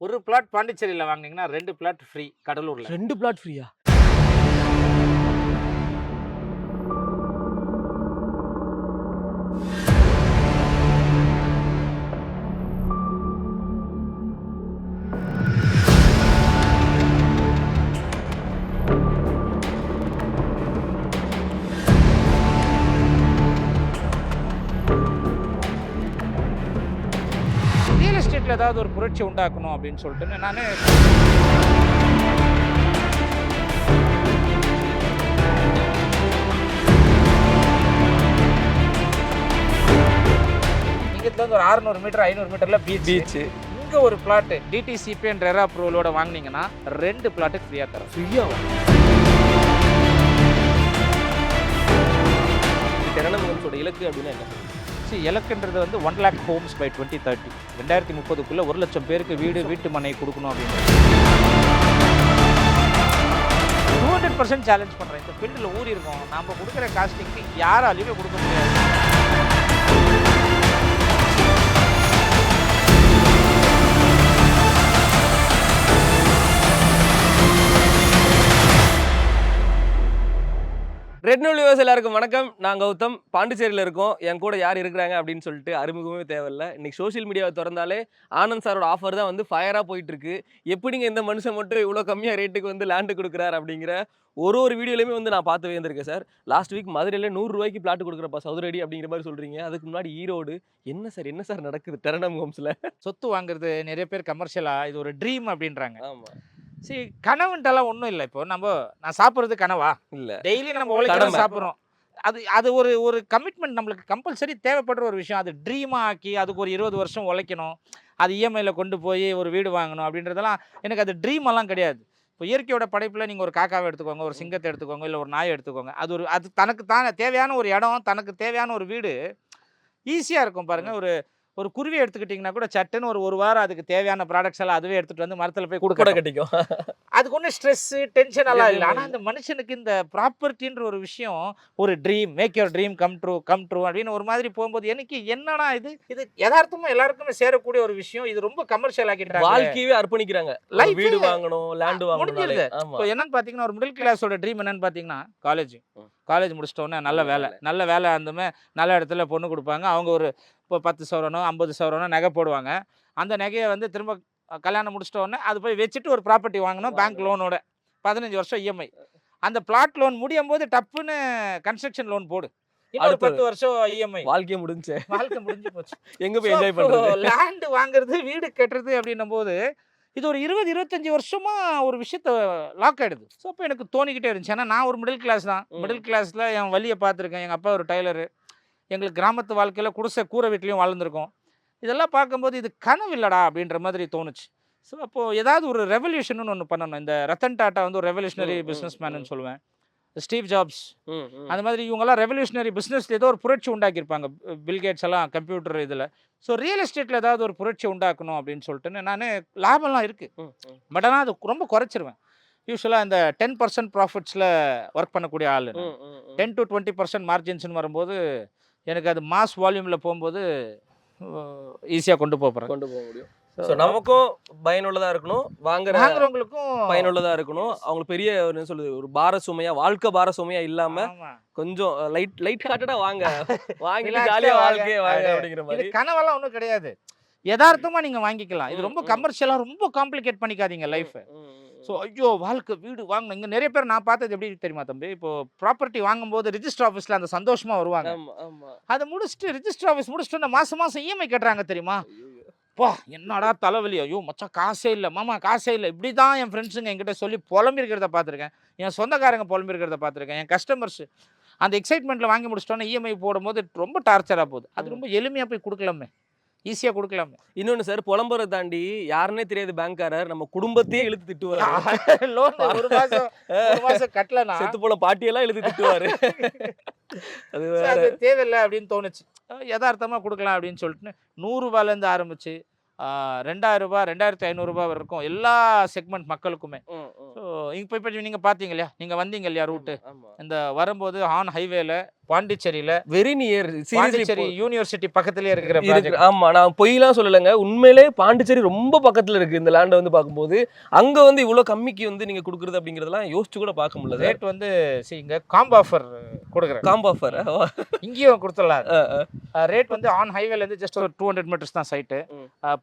ஒரு பிளாட் பாண்டிச்சேரியில் வாங்குனீங்கன்னா ரெண்டு பிளாட் ஃப்ரீ கடலூரில். ரெண்டு பிளாட் ஃப்ரீயா ஏதாவது ஒரு புரட்சி உண்டாக்கணும் அப்படின்னு சொல்லிட்டு நான் இங்கேருந்து ஒரு அறுநூறு மீட்டர் ஐநூறு மீட்டரில் பீச் பீச் இங்கே ஒரு பிளாட் டிடிசிபி என்ற ரெரா அப்ரூவலோட வாங்குனீங்கன்னா ரெண்டு பிளாட்டுக்கு ஃப்ரீயாக தரோம். ஃப்ரீயா திறனமுகத்தோட இலக்கு அப்படின்னா என்ன சி இலக்குன்றது வந்து one lakh homes by twenty thirty ரெண்டாயிரத்தி முப்பதுக்குள்ளே ஒரு லட்சம் பேருக்கு வீடு வீட்டு மனை கொடுக்கணும் அப்படின்னு டூ ஹண்ட்ரட் பர்சன்ட் சேலஞ்ச் பண்ணுறேன் இந்த ஃபீல்டில் ஊறி இருக்கோம். நம்ம கொடுக்குற காஸ்டிங்க்கு யாராலையுமே கொடுக்க முடியாது. ரெட் நூல் வியூவர்ஸ் எல்லாருக்கும் வணக்கம். நான் கௌதம். பாண்டிச்சேரியில் இருக்கோம். என் கூட யார் இருக்கிறாங்க அப்படின்னு சொல்லிட்டு அறிமுகமே தேவையில்ல. இன்னைக்கு சோஷியல் மீடியாவை திறந்தாலே ஆனந்த் சாரோட ஆஃபர் தான் வந்து ஃபயராக போயிட்டு இருக்கு எப்படிங்க இந்த மனுஷன் மட்டும் இவ்வளோ கம்மியாக ரேட்டுக்கு வந்து லேண்டு கொடுக்குறாரு அப்படிங்கிற ஒரு ஒரு வீடியோலையுமே வந்து நான் பார்த்து வந்திருக்கேன் சார் லாஸ்ட் வீக் மதுரையில் நூறு ரூபாய்க்கு பிளாட் கொடுக்குறப்பா சதுரடி அப்படிங்கிற மாதிரி சொல்கிறீங்க அதுக்கு முன்னாடி ஈரோடு. என்ன சார் என்ன சார் நடக்குது? டெரனம் ஹோம்ஸில் சொத்து வாங்குறது நிறைய பேர் கமர்ஷியலாக இது ஒரு ட்ரீம் அப்படின்றாங்க. ஆமாம் சரி கனவுன்ட்டெல்லாம் ஒன்றும் இல்லை. இப்போ நம்ம நான் சாப்பிட்றது கனவா? இல்லை. டெய்லி நம்ம உழைக்கிறோம். சாப்பிட்றோம். அது அது ஒரு ஒரு கமிட்மெண்ட் நம்மளுக்கு கம்பல்சரி தேவைப்படுற ஒரு விஷயம். அது ட்ரீமாக ஆக்கி அதுக்கு ஒரு இருபது வருஷம் உழைக்கணும். அது இஎம்ஐயில் கொண்டு போய் ஒரு வீடு வாங்கணும் அப்படின்றதெல்லாம் எனக்கு அது ட்ரீம் எல்லாம் கிடையாது. இப்போ இயற்கையோட படைப்பில் நீங்கள் ஒரு காக்காவை எடுத்துக்கோங்க ஒரு சிங்கத்தை எடுத்துக்கோங்க இல்லை ஒரு நாயை எடுத்துக்கோங்க. அது ஒரு அது தனக்கு தானே தேவையான ஒரு இடம் தனக்கு தேவையான ஒரு வீடு ஈஸியாக இருக்கும் பாருங்க. ஒரு ஒரு குருவியை எடுத்துக்கிட்டிங்கன்னா கூட சட்டுன்னு ஒரு ஒரு வாரம் அதுக்கு தேவையான ப்ராடக்ட்ஸ் எல்லாம் அதுவே எடுத்துகிட்டு வந்து மரத்தில் போய் கூட கொடுக்க கட்டிக்கும். அதுக்கு ஒன்றும் ஸ்ட்ரெஸ்ஸு டென்ஷன் எல்லாம் இல்லை ஆனால் இந்த மனுஷனுக்கு இந்த ப்ராப்பர்ட்டின்ற ஒரு விஷயம் ஒரு dream make your dream come true come true அப்படின்னு ஒரு மாதிரி போகும்போது எனக்கு என்னடா இது? இது யதார்த்தமா எல்லாருக்குமே சேரக்கூடிய ஒரு விஷயம். இது ரொம்ப கமர்ஷியல் ஆக்கிட்டாங்க வாழ்க்கையவே அர்ப்பணிக்கிறாங்க. வீடு வாங்கணும் லேண்ட் வாங்கணும் முடிஞ்சிருது. என்னன்னு பார்த்தீங்கன்னா ஒரு மிடில் கிளாஸோட ட்ரீம் என்னன்னு பார்த்தீங்கன்னா காலேஜ். காலேஜ் முடிச்சிட்டோன்னே நல்ல வேலை. நல்ல வேலை இருந்துமே நல்ல இடத்துல பொண்ணு கொடுப்பாங்க. அவங்க ஒரு இப்போ பத்து சவரனோ ஐம்பது சவரனோ நகை போடுவாங்க. அந்த நகையை வந்து திரும்ப கல்யாணம் முடிச்சிட்ட உடனே அது போய் வச்சுட்டு ஒரு ப்ராப்பர்ட்டி வாங்கணும் பேங்க் லோனோட பதினஞ்சு வருஷம் இஎம்ஐ அந்த பிளாட் லோன் முடியும் போது டப்புன்னு கன்ஸ்ட்ரக்ஷன் லோன் போடு. இன்னொரு. பத்து வருஷம் இஎம்ஐ வாழ்க்கையே முடிஞ்சு. வாழ்க்கை முடிஞ்சு போச்சு. எங்க போய் என்ஜாய் பண்றது? லேண்ட் வாங்குறது வீடு கட்டுறது அப்படின்னும் போது இது ஒரு இருபது இருபத்தஞ்சி வருஷமா ஒரு விஷயத்த லாக் ஆயிடுது. ஸோ அப்போ எனக்கு தோணிக்கிட்டே இருந்துச்சு. ஏன்னா நான் ஒரு மிடில் கிளாஸ் தான். மிடில் கிளாஸில் என் வழியை பார்த்துருக்கேன். எங்கள் அப்பா ஒரு டைலரு எங்களுக்கு கிராமத்து வாழ்க்கையில் குடிசை கூரை வீட்லேயும் வாழ்ந்துருக்கோம். இதெல்லாம் பார்க்கும்போது இது கனவு இல்லடா அப்படின்ற மாதிரி தோணுச்சு. ஸோ அப்போது ஏதாவது ஒரு ரெவல்யூஷன் ஒன்று பண்ணணும். இந்த ரத்தன் டாட்டா வந்து ஒரு ரெவல்யூஷனரி பிஸ்னஸ். மேனு சொல்லுவேன். Steve Jobs. அந்த மாதிரி இவங்கெல்லாம் ரெவல்யூஷனரி பிஸ்னஸ்ல ஏதோ ஒரு புரட்சி உண்டாக்கியிருப்பாங்க. பில்கேட்ஸ் எல்லாம் கம்ப்யூட்டர் இதில். ஸோ ரியல் எஸ்டேட்டில் ஏதாவது ஒரு புரட்சி உண்டாக்கணும் அப்படின்னு சொல்லிட்டு நான் லாபம்லாம் இருக்குது. பட் ஆனால் அது ரொம்ப குறைச்சிருவேன். யூஸ்வலாக இந்த டென் பர்சன்ட் ப்ராஃபிட்ஸில் ஒர்க் பண்ணக்கூடிய ஆள். டென் டு டுவெண்ட்டி பர்சன்ட் மார்ஜின்ஸ்னு வரும்போது எனக்கு அது மாஸ் வால்யூமில் போகும்போது ஈஸியாக கொண்டு போகிறேன் கொண்டு போக முடியும். ஸோ நமக்கும் பயனுள்ளதா இருக்கணும். வாங்குற வாங்குறவங்களுக்கும் பயனுள்ளதா இருக்கணும். அவங்களுக்கு பெரிய ஒரு என்ன சொல்றது ஒரு பார சுமையா வாழ்க்கை பார சுமையா இல்லாம. கொஞ்சம் லைட் லைட் ஹார்ட்டடா வாங்க. வாங்க. வாழ்க்கைய வாங்க அப்படிங்கிற மாதிரி. கனவெல்லாம் ஒன்றும் கிடையாது. யதார்த்தமா நீங்க வாங்கிக்கலாம். இது ரொம்ப ம். கமர்ஷியலாக ரொம்ப காம்ப்ளிகேட் பண்ணிக்காதீங்க லைஃப். ஸோ ஐயோ வாழ்க்கை வீடு வாங்கணும். இங்கே நிறைய பேர் நான் பார்த்தது எப்படி தெரியுமா தம்பி? இப்போ ப்ராப்பர்ட்டி வாங்கும்போது ரிஜிஸ்டர் ஆஃபீஸில் அந்த சந்தோஷமா வருவாங்க. அதை முடிச்சுட்டு ரிஜிஸ்டர் ஆஃபீஸ் முடிச்சுட்டு மாசம் மாசம் இஎம்ஐ கட்டுறாங்க தெரியுமா. பா என்னடா தலைவலி. ஐயோ மச்சான் காசே இல்லை. மாமா காசே இல்லை. இப்படி தான் என் ஃப்ரெண்ட்ஸுங்க என்கிட்ட சொல்லி புலம்பிருக்கிறத பார்த்துருக்கேன். என் சொந்தக்காரங்க புலம்பிருக்கிறத பார்த்துருக்கேன். என் கஸ்டமர்ஸ் அந்த எக்ஸைட்மெண்ட்டில் வாங்கி முடிச்சிட்டோன்னே இஎம்ஐ போடும்போது ரொம்ப டார்ச்சராக போகுது. அது. ரொம்ப எளிமையாக போய் கொடுக்கலாமே. ஈஸியாக கொடுக்கலாமே. இன்னொன்னு சார் புலம்புறதை தாண்டி யாருன்னே தெரியாது பேங்க்காரர் நம்ம குடும்பத்தையே இழுத்து திட்டுவாரு. லோன் ஒரு மாதம் ஒரு மாதம் கட்டலனா? செத்து போன பாட்டியெல்லாம் இழுத்து திட்டுவாரு. அது தேவையில்லை அப்படின்னு தோணுச்சு. அஹ் யதார்த்தமா கொடுக்கலாம் அப்படின்னு சொல்லிட்டு நூறுரூபாலேருந்து ஆரம்பிச்சு ரெண்டாயிரம் ரூபாய் ரெண்டாயிரத்தி ஐநூறுரூபா வரைக்கும் எல்லா செக்மெண்ட் மக்களுக்குமே. ஸோ இப்போ இப்போ நீங்கள் பார்த்தீங்க இல்லையா? நீங்கள் வந்தீங்க இல்லையா ரூட்டு? இந்த வரும்போது ஆன் ஹைவேல பாண்டிச்சேரியில வெரி நியர் பாண்டிச்சேரி யூனிவர்சிட்டி பக்கத்துலயே இருக்கிற ஆமா நான் பொய்லாம் சொல்லலைங்க. உண்மையிலே பாண்டிச்சேரி ரொம்ப பக்கத்துல இருக்கு இந்த லேண்டை வந்து பார்க்கும்போது. அங்க வந்து இவ்வளவு கம்மிக்கு வந்து நீங்க கொடுக்குறது அப்படிங்கறதெல்லாம் யோசிச்சு கூட பார்க்க முடியல ரேட் வந்து இங்க காம்போ ஆஃபர் கொடுக்குறேன். காம்போ ஆஃபர் இங்கேயும் கொடுத்துடலாம். ரேட் வந்து ஆன் ஹைவேல இருந்து ஜஸ்ட் ஒரு டூ ஹண்ட்ரட் மீட்டர்ஸ் தான் சைட்டு.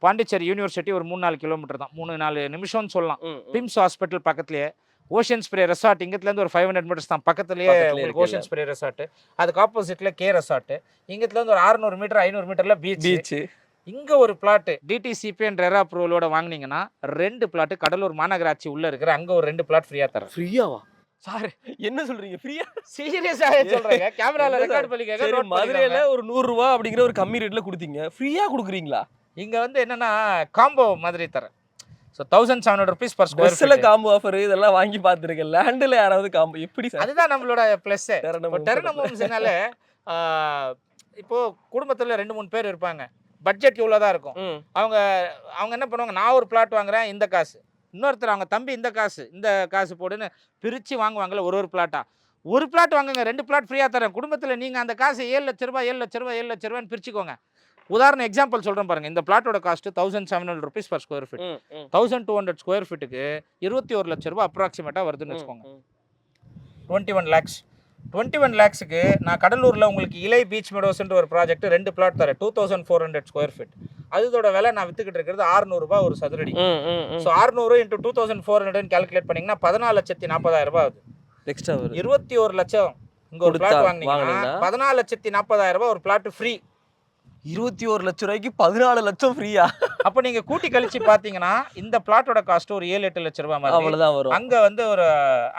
பாண்டிச்சேரி யூனிவர்சிட்டி ஒரு மூணு நாலு கிலோமீட்டர் தான். மூணு நாலு நிமிஷம்னு சொல்லலாம். பிம்ஸ் ஹாஸ்பிட்டல் பக்கத்துலயே ஓஷன் ஸ்ப்ரே ரெசார்ட் இங்கத்துலேருந்து ஒரு ஃபைவ் ஹண்ட்ரட் மீட்டர்ஸ் தான். பக்கத்துலயே உங்களுக்கு. ஓஷன் ஸ்ப்ரே ரெசார்ட் அதுக்கு ஆப்போசிட்ல கே ரெசார்ட் இங்கத்துலேருந்து ஒரு அறுநூறு மீட்டர் ஐநூறு மீட்டர்ல பீச் பீச் இங்க ஒரு பிளாட் டிடிசிபி அண்ட் ரெரா அப்ரூவலோட வாங்குனீங்கன்னா ரெண்டு பிளாட் கடலூர் மாநகராட்சி உள்ள இருக்கிற அங்க ஒரு ரெண்டு பிளாட் ஃப்ரீயா தரேன் ஃப்ரீயாவா சார் என்ன சொல்றீங்க? ஃப்ரீயா சீரியஸாக சொல்றேங்க. கேமரால ரெக்கார்ட் பண்ணி கேட்க சரி note மதுரையில பண்ணிக்கோங்க. ஒரு நூறு ரூபா அப்படிங்கிற ஒரு கம்மி ரேட்ல கொடுத்தீங்க. ஃப்ரீயா கொடுக்குறீங்களா? இங்க வந்து என்னன்னா காம்போ மாதிரி தரேன் so thousand seven hundred rupees per square பஸ்ல காம்போ ஆஃபர் இதெல்லாம் வாங்கி பார்த்துருக்கேன். லேண்ட்ல யாராவது காம்போ எப்படி சார் அதுதான் நம்மளோட ப்ளஸ் Terranum இப்போ டெர்னம் ஹோம்ஸ்னால இப்போ குடும்பத்துல ரெண்டு மூணு பேர் இருப்பாங்க. பட்ஜெட் இவ்வளோ தான் இருக்கும். அவங்க அவங்க என்ன பண்ணுவாங்க? நான் ஒரு பிளாட் வாங்குறேன் இந்த காசு. இன்னொருத்தர் அவங்க தம்பி இந்த காசு இந்த காசு போடுன்னு பிரித்து வாங்குவாங்கல்ல ஒரு ஒரு பிளாட்டா ஒரு பிளாட் வாங்குங்க ரெண்டு பிளாட் ஃப்ரீயாக தரேன். குடும்பத்தில் நீங்கள் அந்த காசு ஏழு லட்ச ரூபாய் ஏழு லட்ச ரூபாய் ஏழு லட்ச ரூபான்னு பிரிச்சுக்கோங்க. உதாரணம் எக்ஸாம்பிள் சொல்கிறேன் பாருங்க. இந்த பிளாட்டோட cost thousand seven hundred rupees per square feet thousand two hundred square ஃபீட்டுக்கு இருபத்தி ஒரு லட்ச ரூபாய் அப்ராக்சிமேட்டாக வருதுன்னு வச்சுக்கோங்க. Twenty one lakhs twenty one லேக்ஸுக்கு நான் கடலூரில் உங்களுக்கு இலை பீச் மெடோஸ்ன்ற ஒரு ப்ராஜெக்ட் ரெண்டு பிளாட் தரேன். Two thousand four hundred square feet அதோட விலை நான் வித்துக்கிட்டு இருக்கிறது 600 ரூபாய் ஒரு சதுரடி. ஸோ அறுநூறு into two thousand four hundred calculate பண்ணிங்கன்னா பதினாலு லட்சத்தி நாற்பதாயிரம் ரூபாய் ஆகுது. எக்ஸ்ட்ரா இருபத்தி ஒரு லட்சம் இங்கே ஒரு பிளாட் வாங்குனீங்கன்னா? பதினாலு லட்சத்தி நாற்பதாயிரம் ரூபாய் ஒரு பிளாட் ஃப்ரீ இருபத்தி ஒரு லட்சம் ரூபாய்க்கு பதினாலு லட்சம் ஃப்ரீயா அப்போ நீங்கள் கூட்டி கழிச்சு பார்த்தீங்கன்னா இந்த பிளாட்டோட காஸ்ட் ஒரு ஏழு எட்டு லட்ச ரூபாய் மாதிரி. அவ்வளவுதான் வரும். அங்க வந்து ஒரு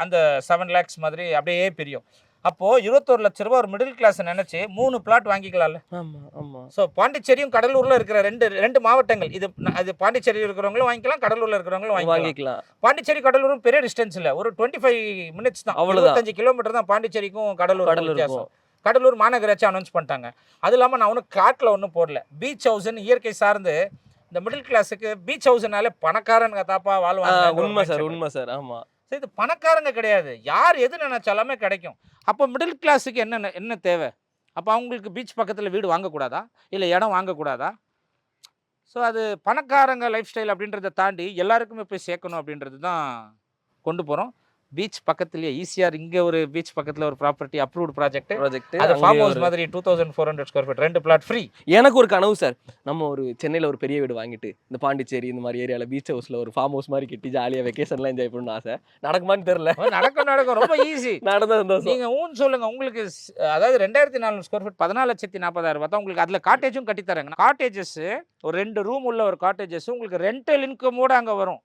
அந்த செவன் லேக்ஸ் மாதிரி அப்படியே பிரியும். அப்போ இருபத்தொரு லட்ச ரூபாய் ஒரு மிடில் கிளாஸ் நினைச்சு மூணு பிளாட் வாங்கிக்கலாம்ல? ஸோ பாண்டிச்சேரியும் கடலூர்ல இருக்கிற ரெண்டு ரெண்டு மாவட்டங்கள். இது அது பாண்டிச்சேரி இருக்கிறவங்களும் வாங்கிக்கலாம் கடலூர்ல இருக்கிறவங்களும் வாங்கிக்கலாம். பாண்டிச்சேரி கடலூரும் பெரிய டிஸ்டன்ஸ் இல்ல ஒரு டுவெண்ட்டி ஃபைவ் மினிட்ஸ் தான். அவ்வளவுதான். இருபத்தஞ்சு கிலோமீட்டர் தான் பாண்டிச்சேரிக்கும் கடலூர் கடலூர் கடலூர் மாநகராட்சி அனௌன்ஸ் பண்ணிட்டாங்க. அது இல்லாமல் நான் ஒன்றும் காட்டில் ஒன்றும் போடல. பீச் ஹவுஸ்னு இயற்கை சார்ந்து இந்த மிடில் கிளாஸுக்கு பீச் ஹவுஸ்னாலே பணக்காரங்க தாப்பா வாழ்வாங்க. உண்மை சார் உண்மை சார் ஆமா. சரி இது பணக்காரங்க கிடையாது. யார் எது நினைச்சாலுமே கிடைக்கும். அப்போ மிடில் கிளாஸுக்கு என்ன என்ன தேவை? அப்போ அவங்களுக்கு பீச் பக்கத்தில் வீடு வாங்கக்கூடாதா? இல்லை இடம் வாங்கக்கூடாதா? ஸோ அது பணக்காரங்க லைஃப் ஸ்டைல் அப்படின்றத தாண்டி எல்லாருக்குமே போய் சேர்க்கணும் அப்படின்றது தான் கொண்டு போகிறோம் பீச் பக்கத்துலேயே ஈஸியாக இங்கே ஒரு பீச் பக்கத்தில் ஒரு ப்ராப்பர்ட்டி அப்ரூவ்டு ப்ராஜெக்ட் ப்ராஜெக்ட் அது ஃபார்ம் ஹவுஸ் மாதிரி two thousand four hundred square feet ரெண்டு பிளாட் ஃப்ரீ எனக்கு ஒரு கனவு சார். நம்ம ஒரு சென்னையில ஒரு பெரிய வீடு வாங்கிட்டு இந்த பாண்டிச்சேரி இந்த மாதிரி ஏரியால பீச் ஹவுஸ்ல ஒரு ஃபார்ம் ஹவுஸ் மாதிரி கட்டி ஜாலியா வெக்கேஷன்லாம் என்ஜாய் பண்ணணும் ஆசை. நடக்குமான்னு தெரியல. நடக்கும் நடக்கும். ரொம்ப ஈஸி நடந்த சந்தோஷம். நீங்க ஊன்னு சொல்லுங்க. உங்களுக்கு அதாவது ரெண்டாயிரத்தி நானூறு ஸ்கொயர் ஃபீட் பதினாலு லட்சத்தி நாற்பதாயிரம் பார்த்தா உங்களுக்கு அதுல காட்டேஜும் கட்டி தராங்க காட்டேஜஸ் ஒரு ரெண்டு ரூம் உள்ள ஒரு காட்டேஜஸ் உங்களுக்கு ரெண்டல் இன்கமோட அங்க வரும்.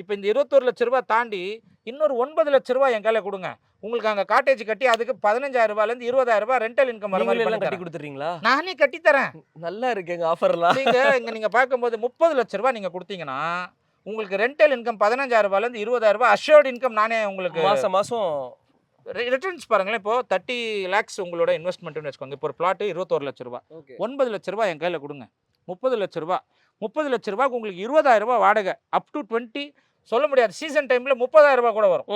இப்போ இந்த இருபத்தொரு லட்ச ரூபாய் தாண்டி இன்னொரு ஒன்பது லட்ச ரூபாய் என் கையில கொடுங்க. உங்களுக்கு அங்க காட்டேஜ் கட்டி அதுக்கு பதினஞ்சாயிரம் ரூபாயில இருந்து இருபதாயிரம் ரூபாய் ரெண்டல் இன்கம் வர மாதிரி நீங்களே கட்டி. கொடுத்துறீங்களா நானே கட்டி தரேன். நல்லா இருக்கு எங்க ஆஃபர்லாம் நீங்க இங்க நீங்க பார்க்கும்போது முப்பது லட்ச ரூபாய் நீங்க கொடுத்தீங்கன்னா உங்களுக்கு ரெண்டல் இன்கம் பதினஞ்சாயிரம் ரூபாயில இருந்து இருபதாயிரம் ரூபாய் அஷ்யோர்ட் இன்கம் நானே உங்களுக்கு மாசம் மாசம். ரிட்டர்ன்ஸ் பாருங்களேன். இப்போ தேர்ட்டி லேக்ஸ் உங்களோட இன்வெஸ்ட்மெண்ட்னு வச்சுக்கோங்க. இப்போ ஒரு பிளாட்டு இருபத்தோரு லட்ச ரூபா ஒன்பது லட்ச ரூபாய் என் கையில் கொடுங்க. முப்பது லட்ச ரூபா முப்பது லட்ச ரூபாய்க்கு உங்களுக்கு இருபதாயிரம் ரூபாய் வாடகை. அப் டு டுவெண்ட்டி சொல்ல முடியாது. சீசன் டைம்ல முப்பதாயிரம் ரூபாய் கூட வரும்.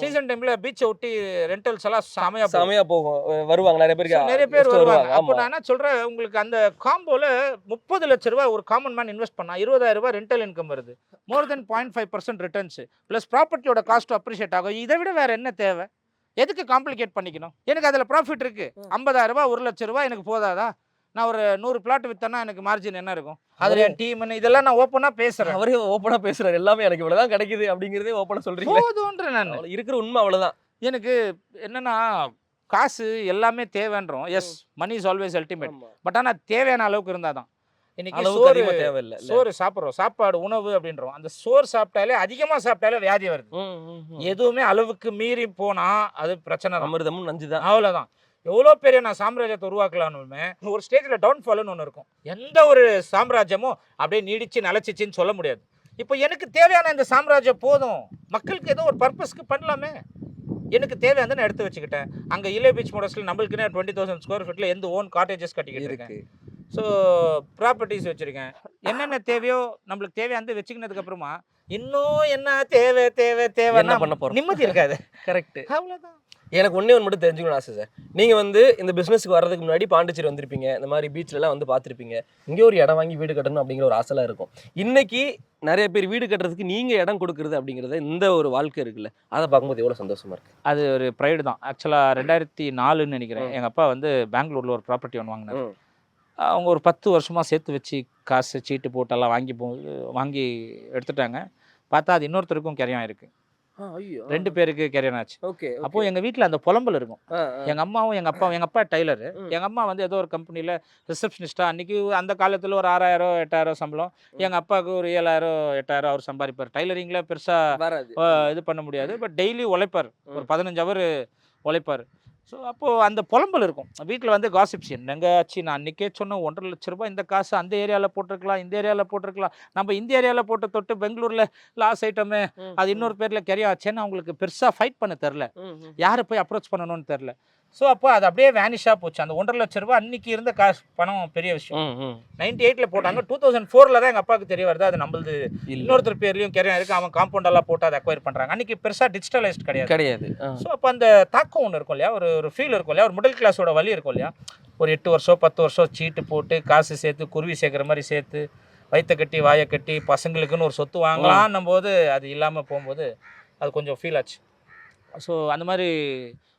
சீசன் டைம்ல பீச்சை ஒட்டி ரெண்டல்ஸ் எல்லாம் செமையா போகும். செமையா போகும். வருவாங்க. நிறைய பேருக்கு So, நிறைய பேர் வருவாங்க. அப்போ நான் என்ன சொல்றேன்? உங்களுக்கு அந்த காம்போல முப்பது லட்ச ரூபாய் ஒரு காமன் மேன் இன்வெஸ்ட் பண்ணா இருபதாயிரம் ரூபாய் ரெண்டல் இன்கம் வருது. More than point five percent returns plus ப்ராப்பர்ட்டியோட cost appreciate ஆகும். இதை விட வேற என்ன தேவை? எதுக்கு காம்ப்ளிகேட் பண்ணிக்கணும்? எனக்கு அதில் ப்ராஃபிட் இருக்கு. ஐம்பதாயிரம் ரூபாய் ஒரு லட்ச ரூபாய் எனக்கு போதாதா? நான் ஒரு நூறு பிளாட் வித்தேன்னா எனக்கு மார்ஜின் என்ன இருக்கும்? அதில் என் டீம்னு இதெல்லாம் நான் ஓப்பனாக பேசுறேன். அவரே ஓப்பனா பேசுறாரு. எல்லாமே எனக்கு இவ்வளவுதான் கிடைக்குது அப்படிங்கறதே ஓப்பனா சொல்றீங்க போதுன்ற நான். இருக்கிற உண்மை அவ்வளவுதான். எனக்கு என்னன்னா காசு எல்லாமே தேவைன்றோம். Yes money is always ultimate. But ஆனால் தேவையான அளவுக்கு இருந்தால் தான் இன்னைக்கு சோறு தேவையில்ல? சோறு சாப்பிட்றோம். சாப்பாடு உணவு அப்படின்றோம். அந்த சோறு சாப்பிட்டாலே அதிகமாக சாப்பிட்டாலே வியாதி வருது. எதுவுமே அளவுக்கு மீறி போனா அது பிரச்சனை அமிர்தமும் நஞ்சுதான். அவ்வளோதான் எவ்வளோ பெரிய நான் சாம்ராஜ்யத்தை உருவாக்கலாம்னுமே ஒரு ஸ்டேஜில் டவுன்ஃபால்னு ஒன்று இருக்கும். எந்த ஒரு சாம்ராஜ்யமும் அப்படியே நீடிச்சு நிலச்சிச்சின்னு சொல்ல முடியாது. இப்போ எனக்கு தேவையான இந்த சாம்ராஜ்யம் போதும். மக்களுக்கு ஏதோ ஒரு பர்பஸ்க்கு பண்ணலாமே. எனக்கு தேவையானதை நான் எடுத்து வச்சுக்கிட்டேன். அங்கே இலே பீச் மோடல்ஸில் நம்மளுக்குன்னு டுவெண்ட்டி தௌசண்ட் ஸ்கொயர் ஃபீட்டில் எந்த ஓன் காட்டேஜஸ் கட்டிக்கிட்டு இருக்கேன். இருக்கு. ஸோ ப்ராப்பர்ட்டிஸ் வச்சுருக்கேன். என்னென்ன தேவையோ நம்மளுக்கு தேவையானது வச்சுக்கினதுக்கு அப்புறமா இன்னும் என்ன தேவை தேவை என்ன தேவைன்னா பண்ண போறோம்? நிம்மதி இருக்காது. கரெக்ட் அவ்வளோதான் எனக்கு ஒண்ணே ஒன்று மட்டும் தெரிஞ்சுக்கணும் ஆசை சார். நீங்க வந்து இந்த பிசினஸ்க்கு வர்றதுக்கு முன்னாடி பாண்டிச்சேரி வந்திருப்பீங்க. இந்த மாதிரி பீச்ல எல்லாம் வந்து பார்த்திருப்பீங்க. இங்கே ஒரு இடம் வாங்கி வீடு கட்டணும் அப்படிங்கிற ஒரு ஆசைலாம் இருக்கும். இன்னைக்கு நிறைய பேர் வீடு கட்டுறதுக்கு நீங்க இடம் கொடுக்குறது அப்படிங்கிறது இந்த ஒரு வாழ்க்கை இருக்குல்ல அதை பார்க்கும்போது எவ்வளவு சந்தோஷமா இருக்கு? அது ஒரு ப்ரைடு தான். ஆக்சுவலாக ரெண்டாயிரத்தி நாலுன்னு நினைக்கிறேன். எங்கள் அப்பா வந்து பெங்களூரில் ஒரு ப்ராப்பர்ட்டி ஒன்று வாங்கினார். அவங்க ஒரு பத்து வருஷமாக சேர்த்து வச்சு காசு சீட்டு போட்டெல்லாம் வாங்கி போ வாங்கி எடுத்துட்டாங்க. பார்த்தா அது இன்னொருத்தருக்கும் கரையம் இருக்குது ரெண்டு பேருக்கு கரையம் ஆச்சு. ஓகே அப்போது எங்கள் வீட்டில் அந்த புலம்பல் இருக்கும். எங்கள் அம்மாவும் எங்கள் அப்பாவும் எங்கள் அப்பா டைலரு ம். எங்கள் அம்மா வந்து ஏதோ ஒரு கம்பெனியில் ரிசப்ஷனிஸ்ட்டாக அன்றைக்கி அந்த காலத்தில் ஒரு ஆறாயிரம் எட்டாயிரம் சம்பளம். எங்கள் அப்பாவுக்கு ஒரு ஏழாயிரம் எட்டாயிரம் அவர் சம்பாதிப்பார். டைலரிங்கில் பெருசாக வராது. இது பண்ண முடியாது. பட் டெய்லி உழைப்பார். ஒரு. பதினஞ்சு அவர் உழைப்பார். ஸோ அப்போது அந்த புலம்பல் இருக்கும். வீட்டில் வந்து காசிப்ஸ் என்னங்க ஆச்சு? நான் அன்றைக்கே சொன்னேன் ஒன்றரை லட்ச ரூபாய் இந்த காசு அந்த ஏரியாவில் போட்டிருக்கலாம் இந்த ஏரியாவில் போட்டிருக்கலாம். நம்ம இந்த ஏரியாவில் போட்டு தொட்டு பெங்களூரில் லாஸ் ஐட்டமே அது இன்னொரு பேரில் கெரியா ஆச்சேன்னு அவங்களுக்கு பெருசாக ஃபைட் பண்ண தெரில. யாரை போய் அப்ரோச் பண்ணணும்னு தெரில. ஸோ அப்போ அது அப்படியே வேனிஷாக போச்சு. அந்த ஒன்றரை லட்ச ரூபாய் அன்னைக்கு இருந்த காசு பணம் பெரிய விஷயம். நைன்டி எயிட்டில் போட்டாங்க. டூ தௌசண்ட் ஃபோரில் தான் எங்கள் அப்பாவுக்கு தெரிய வருது. அது நம்மளது இன்னொருத்தர் பேர்லையும் கெரியா இருக்குது அவன் காம்பவுண்ட் எல்லாம் போட்டு அதை அக்வயர் பண்ணுறாங்க அன்றைக்கி பெருசாக டிஜிட்டலைஸ்ட் கிடையாது. கிடையாது. ஸோ அப்போ அந்த தாக்கம் ஒன்று இருக்கும் இல்லையா? ஒரு ஒரு ஃபீல் இருக்கும் இல்லையா? ஒரு மிடில் கிளாஸோட வழி இருக்கும் இல்லையா? ஒரு எட்டு வருஷம் பத்து வருஷம் சீட்டு போட்டு காசு சேர்த்து குருவி சேர்க்குற மாதிரி சேர்த்து வயிற்ற கட்டி வாயை கட்டி பசங்களுக்குன்னு ஒரு சொத்து வாங்கலான்னும் போது அது இல்லாமல் போகும்போது அது கொஞ்சம் ஃபீல் ஆச்சு. ஸோ அந்த மாதிரி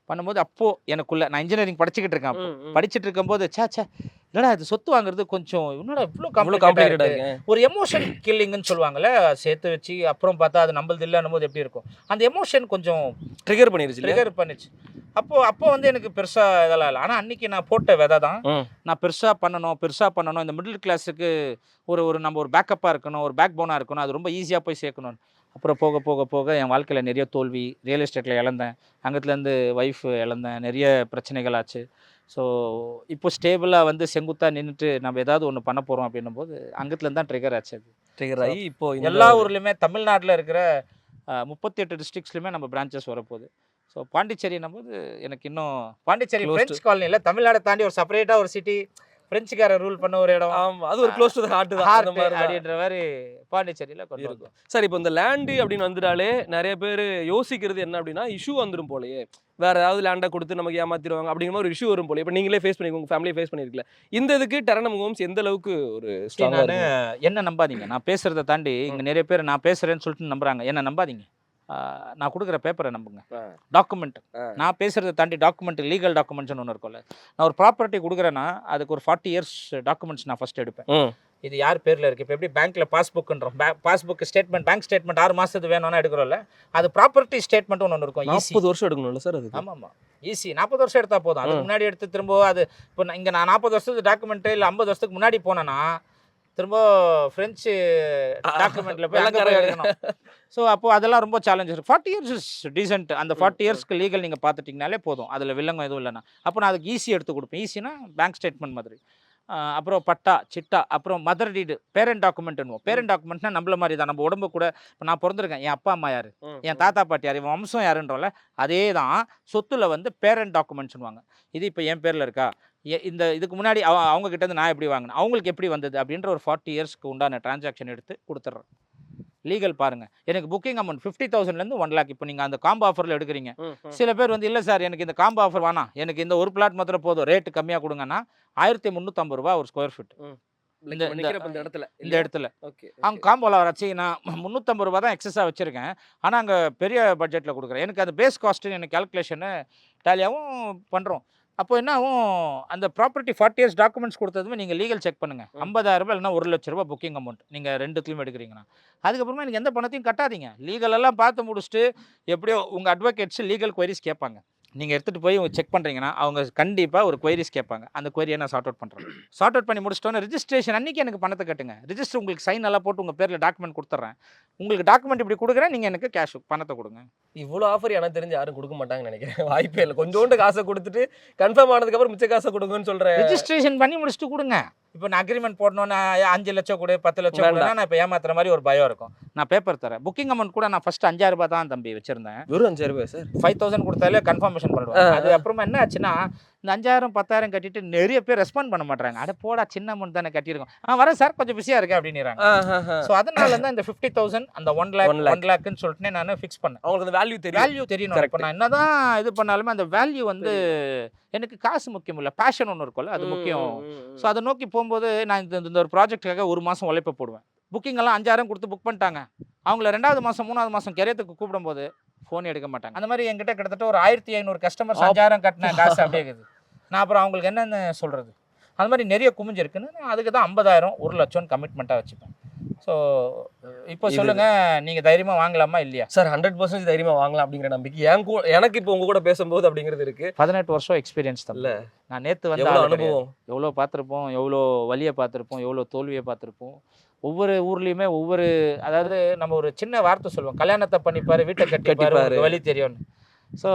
பண்ணும்போது அப்போது எனக்குள்ள நான் இன்ஜினியரிங் படிச்சுக்கிட்டு இருக்கேன் அப்போ. படிச்சுட்டு இருக்கும்போது சே சே என்னடா இது சொத்து வாங்குறது கொஞ்சம் என்னடா இவ்வளோ அவ்வளோ காம்ப்ளிகேட்டடாக காம்ப்ளிகேட்டா இருக்கு? இருக்கு. ஒரு எமோஷன் கில்லிங்னு சொல்லுவாங்கல்ல சேர்த்து வச்சு அப்புறம் பார்த்தா அது நம்மளது இல்லைன்னும் போது எப்படி இருக்கும்? அந்த எமோஷன் கொஞ்சம் ட்ரிகர் பண்ணிருச்சு ட்ரிகர் பண்ணுச்சு. அப்போ அப்போ வந்து எனக்கு பெருசா இதெல்லாம் இல்லை. ஆனால் அன்னைக்கு நான் போட்ட விதை தான். நான் பெருசா பண்ணணும் பெருசா பண்ணணும். இந்த மிடில் கிளாஸுக்கு ஒரு ஒரு நம்ம ஒரு பேக்கப்பாக இருக்கணும் ஒரு பேக் போனாக இருக்கணும். அது ரொம்ப ஈஸியாக போய் சேர்க்கணும் அப்புறம் போக போக போக என் வாழ்க்கையில் நிறைய தோல்வி ரியல் எஸ்டேட்டில் இழந்தேன். அங்கத்துலேருந்து ஒய்ஃப் இழந்தேன். நிறைய பிரச்சனைகள் ஆச்சு. ஸோ இப்போ ஸ்டேபிளாக வந்து செங்குத்தாக நின்றுட்டு நம்ம ஏதாவது ஒன்று பண்ண போகிறோம் அப்படின்னும் போது அங்கத்துலேருந்து தான் ட்ரிகர் ஆச்சு அது. ட்ரிகர் ஆகி இப்போ எல்லா ஊர்லேயுமே தமிழ்நாட்டில் இருக்கிற முப்பத்தி எட்டு டிஸ்ட்ரிக்ஸ்லையுமே நம்ம பிரான்ச்சஸ் வரப்போகுது. ஸோ பாண்டிச்சேரின்னும் போது எனக்கு இன்னும் பாண்டிச்சேரி Close to- பிரெஞ்சு காலனியில் தமிழ்நாடை தாண்டி ஒரு செப்பரேட்டாக ஒரு சிட்டி பிரெஞ்சுக்கார ரூல் பண்ண ஒரு இடம். ஆமா அது ஒரு க்ளோஸ் டு த ஹார்ட் தான். Heart அந்த மாதிரி தான் அப்படின்ற மாதிரி பாண்டிச்சேரியில் கொண்டு இருக்கும். சார் இப்போ இந்த லேண்டு அப்படின்னு வந்துட்டாலே நிறைய பேர் யோசிக்கிறது என்ன அப்படின்னா இஷ்யூ வந்துடும் போலயே. வேற ஏதாவது லேண்டை கொடுத்து நமக்கு ஏமாத்திடுவாங்க அப்படிங்கிற மாதிரி ஒரு இஷ்யூ வரும் போல இப்போ நீங்களே ஃபேஸ் பண்ணி உங்க ஃபேமிலியை ஃபேஸ் பண்ணிருக்கல இந்த இதுக்கு டெரனம் ஹோம்ஸ் எந்த அளவுக்கு ஒரு ஸ்ட்ராங்கா நான் என்ன நம்பாதீங்க? நான் பேசுறத தாண்டி இங்கே நிறைய பேர் நான் பேசுறேன்னு சொல்லிட்டு நம்புறாங்க. என்ன நம்பாதீங்க? நான் கொடுக்குற பேப்பரை நம்புங்க. டாக்குமெண்ட். நான் பேசுறத தாண்டி டாக்குமெண்ட் லீகல் டாக்குமெண்ட்ஸ்னு ஒன்று இருக்கும்ல நான் ஒரு ப்ராப்பர்ட்டி கொடுக்குறேன்னா அதுக்கு ஒரு ஃபார்ட்டி இயர்ஸ் டாக்குமெண்ட்ஸ் நான் ஃபர்ஸ்ட் எடுப்பேன். இது யார் பேரில் இருக்குது இப்போ எப்படி பேங்க்கில் பாஸ்புக்குன்றோம் பாஸ்புக் ஸ்டேட்மெண்ட் பேங்க் ஸ்டேட்மெண்ட் ஆறு மாதத்துக்கு வேணும்னா எடுக்கிறோம்ல அது ப்ராப்பர்ட்டி ஸ்டேட்மெண்ட் ஒன்று இருக்கும். நாற்பது வருஷம் எடுக்கணும்ல சார் அது ஆமாம். ஆமாம் ஈஸி நாற்பது வருஷம் எடுத்தா போதும். அதுக்கு. முன்னாடி எடுத்து திரும்ப அது இப்போ இங்கே நான் நாற்பது வருஷத்துக்கு டாக்குமெண்ட்டு இல்லை ஐம்பது வருஷத்துக்கு முன்னாடி போனேன்னா திரும்ப ஃப்ரெஞ்சு டாக்குமெண்ட்டில் போய் அங்கே போய் எடுக்கணும் ஸோ அப்போ அதெல்லாம் ரொம்ப challenges forty years is decent அந்த ஃபார்ட்டி. இயர்ஸ்க்கு லீகல் நீங்கள் பார்த்துட்டிங்கனாலே போதும். அதில் வில்லங்கம் எதுவும் இல்லைன்னா. அப்போ நான் அதுக்கு ஈஸி எடுத்து கொடுப்பேன். ஈஸினா பேங்க் ஸ்டேட்மெண்ட் மாதிரி. அப்புறம் பட்டா சிட்டா அப்புறம் மதர் டீடு பேரண்ட் டாக்குமெண்ட்னுவோம் பேரண்ட் டாக்குமெண்ட்னா நம்மள மாதிரி தான். நம்ம உடம்பு கூட இப்போ நான் பிறந்திருக்கேன். என் அப்பா அம்மா யார்? என் தாத்தா பாட்டி யார்? இவன் வம்சம் யாருன்றோம்ல அதே தான் சொத்துல வந்து பேரண்ட் டாக்குமெண்ட்ஸ்னுவாங்க இது இப்போ என் பேரில் இருக்கா? இந்த இதுக்கு முன்னாடி அவ அவங்க கிட்ட இருந்து நான் எப்படி வாங்கினேன்? அவங்களுக்கு எப்படி வந்தது? அப்படின்ற ஒரு ஃபார்ட்டி இயர்ஸ்க்கு உண்டான டிரான்சாக்ஷன் எடுத்து கொடுத்துட்றேன். லீகல் பாருங்க. எனக்கு புக்கிங் அமௌண்ட் ஃபிஃப்டி தௌசண்ட்லேருந்து ஒன் லேக் இப்போ நீங்கள் அந்த காம்போ ஆஃபரில் எடுக்கிறீங்க. சில பேர் வந்து இல்லை சார் எனக்கு இந்த காம்போ ஆஃபர் வேணாம். எனக்கு இந்த ஒரு பிளாட் மாத்திரம் போதும். ரேட்டு கம்மியாக கொடுங்கன்னா ஆயிரத்தி முந்நூற்றம்பது ரூபா ஒரு ஸ்கொயர் ஃபீட் இந்த- இடத்துல இந்த இடத்துல. ஓகே அவங்க காம்போவில் வராச்சு நான் முந்நூற்றம்பது ரூபா தான் எக்ஸஸாக வச்சுருக்கேன். ஆனால் அங்கே பெரிய பட்ஜெட்டில் கொடுக்குறேன். எனக்கு அது பேஸ் காஸ்ட்டு எனக்கு கேல்குலேஷனு டேலியாகவும் பண்ணுறோம் அப்போ என்ன ஆகும்? அந்த ப்ராப்பர்ட்டி ஃபார்ட்டி இயர்ஸ் டாக்குமெண்ட்ஸ் கொடுத்ததுமே நீங்கள் லீகல் செக் பண்ணுங்கள். ஐம்பதாயிரம் ரூபாய் இல்லைனா ஒரு லட்ச ரூபாய் புக்கிங் அமௌண்ட் நீங்கள் ரெண்டுத்துலையும் எடுக்கிறீங்கன்னா. அதுக்கப்புறமா எனக்கு எந்த பணத்தையும் கட்டாதீங்க. லீகல் எல்லாம் பார்த்து முடிச்சுட்டு எப்படியோ உங்கள் அட்வொகேட்ஸ் லீகல் கொயரிஸ் கேட்பாங்க. நீங்கள் எடுத்துகிட்டு போய் செக் பண்ணுறீங்கன்னா அவங்க கண்டிப்பாக ஒரு கொயரிஸ் கேட்பாங்க. அந்த கொயரியை நான் சார்ட் அவுட் பண்ணுறேன் சார்ட் அவுட் பண்ணி முடிச்சிட்டோன்னே ரிஜிஸ்ட்ரேஷன் அன்றைக்கி எனக்கு பணத்தை கட்டுங்க. ரிஜிஸ்டர் உங்களுக்கு சைன் எல்லாம் போட்டு உங்கள் பேரில் டாக்குமெண்ட் கொடுத்துட்றேன் உங்களுக்கு டாக்குமெண்ட் இப்படி கொடுக்குறேன் நீங்கள் எனக்கு கேஷ் பணத்தை கொடுங்க. இவ்வளோ ஆஃபர் எனக்கு தெரிஞ்சு யாரும் கொடுக்க மாட்டாங்கன்னு நினைக்கிறேன். வாய்ப்பே இல்லை. கொஞ்சோண்டு காசை கொடுத்துட்டு கன்ஃபார்ம் ஆனதுக்கு அப்புறம் மிச்ச காசை கொடுங்கன்னு சொல்றேன் ரிஜிஸ்ட்ரேஷன் பண்ணி முடிச்சுட்டு கொடுங்க. இப்போ நான் அக்ரிமெண்ட் போடணும்னு அஞ்சு லட்சம் கூட பத்து லட்சம் கூட. நான் இப்போ ஏமாத்துற மாதிரி ஒரு பயம் இருக்கும். நான் பேப்பர் தரேன். புக்கிங் அமௌண்ட் கூட நான் ஃபர்ஸ்ட் அஞ்சாயிரம் ரூபாய் தான் தம்பி வச்சிருந்தேன். வெறும் அஞ்சாயிரம் ரூபாய் சார் ஃபைவ் தௌசண்ட் கொடுத்தாலே கன்ஃபர்மேஷன் பண்ணிடுவாங்க அது அப்புறமா என்ன ஆச்சுன்னா இந்த அஞ்சாயிரம் பத்தாயிரம் கட்டிட்டு நிறைய பேர் ரெஸ்பாண்ட் பண்ண மாட்டாங்க அட போடா சின்ன அமௌண்ட் தானே கட்டியிருக்கோம். ஆ வரேன் சார் கொஞ்சம் பிஸியாக இருக்கேன் அப்படின்னுறாங்க. ஸோ அதனால தான் இந்த ஃபிஃப்டி தௌசண்ட் அந்த ஒன் லேக். ஒன் லேக்னு சொல்லிட்டு நான் ஃபிக்ஸ் பண்ணேன். அவங்களுக்கு அந்த வேல்யூ தெரியும். வேல்யூ தெரியணும். இப்போ நான் என்னதான் இது பண்ணாலுமே அந்த வேல்யூ வந்து எனக்கு காசு முக்கியம் இல்லை. பேஷன் ஒன்று இருக்கும்ல அது முக்கியம். ஸோ அதை நோக்கி போகும்போது நான் இந்த இந்த ஒரு ப்ராஜெக்ட்டுக்காக ஒரு மாதம் உழைப்ப போடுவேன். புக்கிங் எல்லாம் அஞ்சாயிரம் கொடுத்து புக் பண்ணிட்டாங்க. அவங்கள ரெண்டாவது மாதம் மூணாவது மாதம் கெரியத்துக்கு கூப்பிடும்போது ஃபோன் எடுக்க மாட்டாங்க. அந்த மாதிரி என்கிட்ட கிட்டத்தட்ட ஒரு ஆயிரத்தி ஐநூறு கஸ்டமர்ஸ் அப்~ அஞ்சாயிரம் கட்டின காசு அப்படியே இருக்குது. நான் அப்புறம் அவங்களுக்கு என்னென்னு சொல்கிறது அது மாதிரி நிறைய குமிஞ்சிருக்குன்னு நான் அதுக்கு தான் ஐம்பதாயிரம் ஒரு லட்சம் கமிட்மெண்ட்டாக வச்சுப்பேன். ஸோ இப்போ சொல்லுங்க நீங்கள் தைரியமாக வாங்கலாமா இல்லையா? சார் ஹண்ட்ரட் பர்சன்ட் தைரியமா வாங்கலாம் அப்படிங்கிற நம்பிக்கை என் கூட எனக்கு இப்போ உங்க கூட பேசும்போது அப்படிங்கிறது இருக்கு. பதினெட்டு வருஷம் எக்ஸ்பீரியன்ஸ் தான் இல்ல. நான் நேற்று வந்து. அனுபவம்? எவ்வளோ பார்த்துருப்போம் எவ்வளோ வலியை பார்த்துருப்போம் எவ்வளோ தோல்வியை பார்த்துருப்போம். ஒவ்வொரு ஊர்லேயுமே ஒவ்வொரு அதாவது நம்ம ஒரு சின்ன வார்த்தை சொல்லுவோம். கல்யாணத்தை பண்ணிப்பாரு வீட்டை கட்டிப்பாரு வலி தெரியும்னு. ஸோ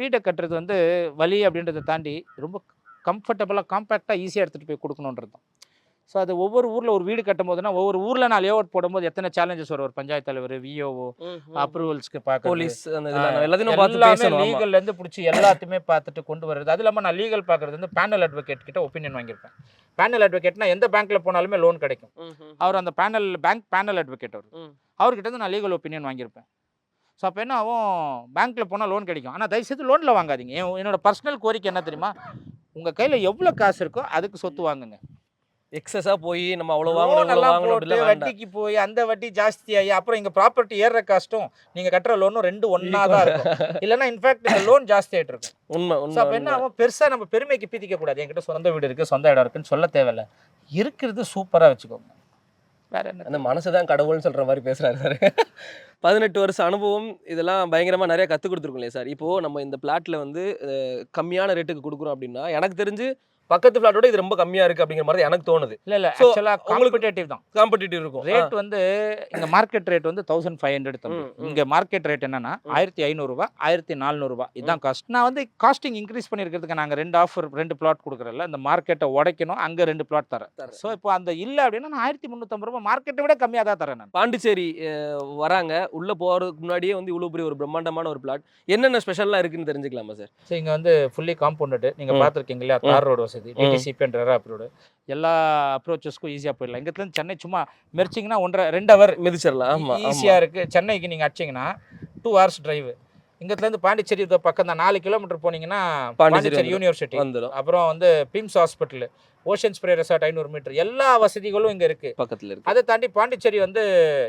வீட்டை கட்டுறது வந்து வலி அப்படின்றத தாண்டி ரொம்ப கம்ஃபர்டபுளாக காம்பேக்டாக ஈஸியாக எடுத்துகிட்டு போய் கொடுக்கணுன்றது தான். ஸோ அது ஒவ்வொரு ஊரில் ஒரு வீடு கட்டும் போதுனா ஒவ்வொரு ஊரில் நான் லேஅவுட் போடும்போது எத்தனை சேலஞ்சஸ் வரும்? ஒரு பஞ்சாயத்து தலைவர் விஓஓ அப்ரூவல்ஸ்க்கு பார்க்க போலீஸ் எல்லாத்தையும் பார்த்து பேசணும் ஆமா. லீகல்ல இருந்து பிடிச்சி எல்லாத்தையுமே பார்த்துட்டு கொண்டு வருது அது இல்லாமல் நான் லீகல் பார்க்கறது வந்து பேனல் அட்வொகேட் கிட்ட ஒப்பீனியன் வாங்கியிருப்பேன். பேனல் அட்வொகேட்னா எந்த பேங்க்ல போனாலுமே லோன் கிடைக்கும். அவர் அந்த பேனல் பேங்க் பேனல் அட்வொகேட் அவர். அவர்கிட்ட நான் லீகல் ஒப்பீனியன் வாங்கியிருப்பேன். ஸோ அப்போ என்ன ஆகும்? பேங்க்கில் போனால் லோன் கிடைக்கும். ஆனால் தயவுசெய்து லோனில் வாங்காதீங்க. என் என்னோட பர்சனல் கோரிக்கை என்ன தெரியுமா? உங்கள் கையில் எவ்வளோ காசு இருக்கோ அதுக்கு சொத்து வாங்குங்க. எக்ஸஸா போய் நம்ம வாங்கணும் அப்படிலாம் வேண்டாம். வட்டிக்கு போய் அந்த வட்டி ஜாஸ்தியாகி அப்புறம் இங்கே ப்ராப்பர்ட்டி ஏறுற காஸ்ட்டும் நீங்கள் கட்டுற லோனும் ரெண்டு ஒன்றா தான் இருக்கும். இல்லைன்னா இன்ஃபேக்ட் இந்த லோன் ஜாஸ்தி ஆகிட்டு இருக்கும். உண்மை உண்மை அப்போ என்ன ஆகும்? பெருசாக நம்ம பெருமைக்கு பீத்திக்க கூடாது. என்கிட்ட சொந்த வீடு இருக்குது சொந்த இடம் இருக்குன்னு சொல்ல தேவையில்ல. இருக்கிறது சூப்பராக வச்சுக்கோங்க. வேற என்ன அந்த மனசு தான் கடவுள்னு சொல்ற மாதிரி பேசுறாரு சார். பதினெட்டு வருஷம் அனுபவம் இதெல்லாம் பயங்கரமா நிறைய கற்றுக் கொடுத்துருக்கோம் இல்லையா சார்? இப்போ நம்ம இந்த பிளாட்ல வந்து கம்மியான ரேட்டுக்கு கொடுக்குறோம் அப்படின்னா எனக்கு தெரிஞ்சு பக்கத்து பிளாட்டோட இது ரொம்ப கம்மியா இருக்கு அப்படிங்கிற மாதிரி எனக்கு தோணுது. இல்லை இல்லை உங்களுக்கு- காம்படிட்டிவ் தான். காம்படிட்டிவ் இருக்கும். ரேட் வந்து இங்க மார்க்கெட் ரேட் வந்து தௌசண்ட் ஃபைவ் ஹண்ட்ரட் தம்பி. இங்க மார்க்கெட் ரேட் என்னன்னா ஆயிரத்தி ஐநூறுரூவா ஆயிரத்தி நானூறுபா இதுதான் காஸ்ட் நான் வந்து காஸ்டிங் இன்க்ரீஸ் பண்ணியிருக்கிறதுக்கு நாங்கள் ரெண்டு ஆஃபர் ரெண்டு பிளாட் கொடுக்குறோம்ல இந்த மார்க்கெட்டை உடைக்கணும் அங்கே ரெண்டு பிளாட் தரேன். ஸோ இப்போ அந்த இல்லை அப்படின்னா நான் ஆயிரத்தி முந்நூற்றம்பது ரூபா மார்க்கெட்டை விட கம்மியாக தான் தரேன் நான். பாண்டிச்சேரி வராங்க. உள்ள போறதுக்கு முன்னாடியே வந்து இவ்வளவு பெரிய ஒரு பிரம்மாண்டமான ஒரு பிளாட் என்னென்ன ஸ்பெஷல்லாம் இருக்குன்னு தெரிஞ்சுக்கலாமா சார் ஸோ இங்கே வந்து ஃபுல்லி காம்பவுண்டட் நீங்கள் ம். பார்த்துருக்கீங்க இல்லையா தார் ரோடு வசதி டிடிசிபி என்ற அப்ரோடு எல்லா அப்ரோச்சஸ்க்கும் ஈஸியாக போயிடலாம். இங்கேருந்து சென்னை சும்மா மெரிச்சிங்கன்னா ஒன்றரை ரெண்டு ஹவர் மிதிச்சிடலாம். ஈஸியாக இருக்குது சென்னைக்கு நீங்கள் அடிச்சிங்கன்னா டூ ஹவர்ஸ் டிரைவ் இங்கத்துலேருந்து பாண்டிச்சேரி பக்கம் தான் நாலு கிலோமீட்டர் போனீங்கன்னா பாண்டிச்சேரி. யூனிவர்சிட்டி வந்துடும். அப்புறம் வந்து PIMS hospital Ocean Spray resort ஐநூறு மீட்டர் எல்லா வசதிகளும் இங்கே இருக்குது பக்கத்துல இருக்கு. அதை தாண்டி பாண்டிச்சேரி வந்து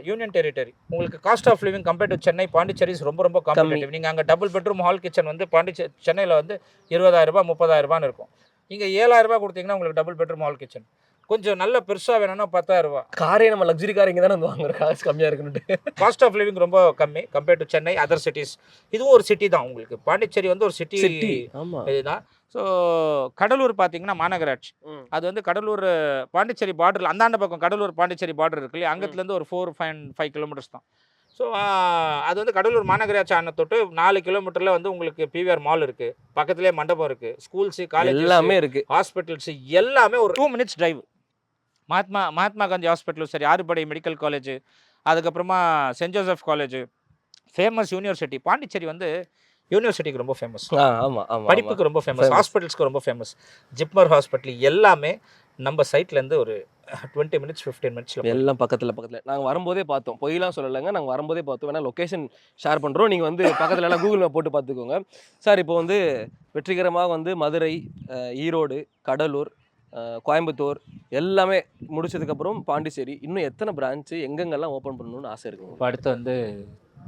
யூனியன் டெரிட்டரி உங்களுக்கு cost of living compared to Chennai Pondicherry ரொம்ப ரொம்ப காம்படிட்டிவ் நீங்கள் அங்கே டபுள் பெட்ரூம் ஹால் கிச்சன் வந்து பாண்டிச்சேரி சென்னையில் வந்து இருபதாயிரம் ரூபாய் முப்பதாயிரம் ரூபான்னு இருக்கும். இங்கே ஏழாயிரம் ரூபாய் கொடுத்தீங்கன்னா உங்களுக்கு டபுள் பெட்ரூம் ஹால் கிச்சன் கொஞ்சம் நல்ல பெருசாக வேணும்னா பத்தாயிரம் ரூபாய். காரே நம்ம லக்ஸரி கார் இங்க தானே வந்து வாங்குறோம் காசு கம்மியா இருக்குன்னு காஸ்ட் ஆஃப் லிவிங் ரொம்ப கம்மி compared to Chennai other cities இதுவும் ஒரு சிட்டி தான் உங்களுக்கு. பாண்டிச்சேரி வந்து ஒரு சிட்டி இதுதான். ஸோ கடலூர் பார்த்தீங்கன்னா மாநகராட்சி. அது வந்து கடலூர் பாண்டிச்சேரி பார்டரில் அந்தாண்ட பக்கம் கடலூர் பாண்டிச்சேரி பார்டர் இருக்கு இல்லையா? அங்கத்துலேருந்து ஒரு ஃபோர் ஃபைவ் ஃபைவ் கிலோமீட்டர்ஸ் தான். ஸோ அது வந்து கடலூர் மாநகராட்சி ஆன தொட்டு நாலு கிலோமீட்டரில் வந்து உங்களுக்கு பிவிஆர் மால் இருக்குது பக்கத்துலேயே மண்டபம் இருக்குது ஸ்கூல்ஸு காலேஜ் எல்லாமே இருக்கு. ஹாஸ்பிட்டல்ஸ் எல்லாமே ஒரு two minutes drive Mahatma Mahatma Gandhi ஹாஸ்பிட்டலும் சரி ஆறுபடை மெடிக்கல் காலேஜ் அதுக்கப்புறமா Saint Joseph college famous university Pondicherry வந்து யூனிவர்சிட்டிக்கு ரொம்ப ஃபேமஸ் ஆ, ஆமா ஆமா படிப்புக்கு ரொம்ப ஃபேமஸ். ஹாஸ்பிட்டல்ஸ்க்கு ரொம்ப ஃபேமஸ் ஜிப்மர் ஹாஸ்பிட்டல் எல்லாமே நம்ம சைட்லேருந்து ஒரு டுவெண்ட்டி மினிட்ஸ் ஃபிஃப்டீன் மினிட்ஸில் எல்லாம் பக்கத்துல பக்கத்துல. நாங்க வரும்போதே பார்த்தோம். பொய்லாம் சொல்லலைங்க. நாங்க வரும்போதே பார்த்தோம். வேணா லொகேஷன் ஷேர் பண்றோம். நீங்க வந்து பக்கத்துல எல்லாம் கூகுள் மேப் போட்டு பார்த்துக்கோங்க. சார் இப்போ வந்து வெற்றிகரமாக வந்து மதுரை ஈரோடு கடலூர் கோயம்புத்தூர் எல்லாமே முடிச்சதுக்கப்புறம் பாண்டிச்சேரி. இன்னும் எத்தனை பிரான்ச்சு எங்கெங்கெல்லாம் ஓப்பன் பண்ணணும்னு ஆசை இருக்கு இப்போ அடுத்து வந்து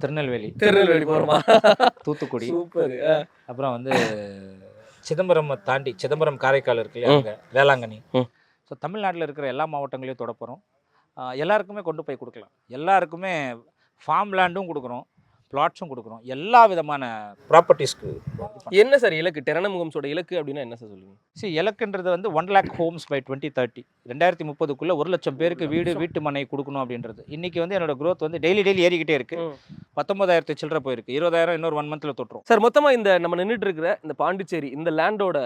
திருநெல்வேலி. திருநெல்வேலி போகிறோமா தூத்துக்குடி. சூப்பர். அப்புறம் வந்து சிதம்பரம் தாண்டி சிதம்பரம் காரைக்கால் இருக்கு இல்லையா அங்கே? வேளாங்கண்ணி. ஸோ தமிழ்நாட்டில் இருக்கிற எல்லா மாவட்டங்களையும் தொட போகிறோம் எல்லாருக்குமே கொண்டு போய் கொடுக்கலாம். எல்லாருக்குமே ஃபார்ம் லேண்டும் கொடுக்குறோம் பிளாட்ஸும் கொடுக்குறோம். எல்லா விதமான ப்ராப்பர்ட்டிஸ்க்கு என்ன சார் இலக்கு? டெரணமுகம்ஸோட இலக்கு அப்படின்னா என்ன சார் சொல்லுங்க சி இலக்குன்றது வந்து one lakh homes by twenty thirty ரெண்டாயிரத்தி முப்பதுக்குள்ளே ஒரு லட்சம் பேருக்கு வீடு வீட்டு மனை கொடுக்கணும் அப்படின்றது. இன்றைக்கி வந்து என்னோட growth வந்து டெய்லி டெய்லி ஏறிக்கிட்டே இருக்குது பத்தொன்பதாயிரத்து சில்லற போயிருக்கு. இருபதாயிரம் இன்னொரு ஒன் மந்த்தில் தொட்டுரும். சார் மொத்தமா இந்த நம்ம நின்றுட்டு இருக்கிற இந்த பாண்டிச்சேரி இந்த லேண்டோட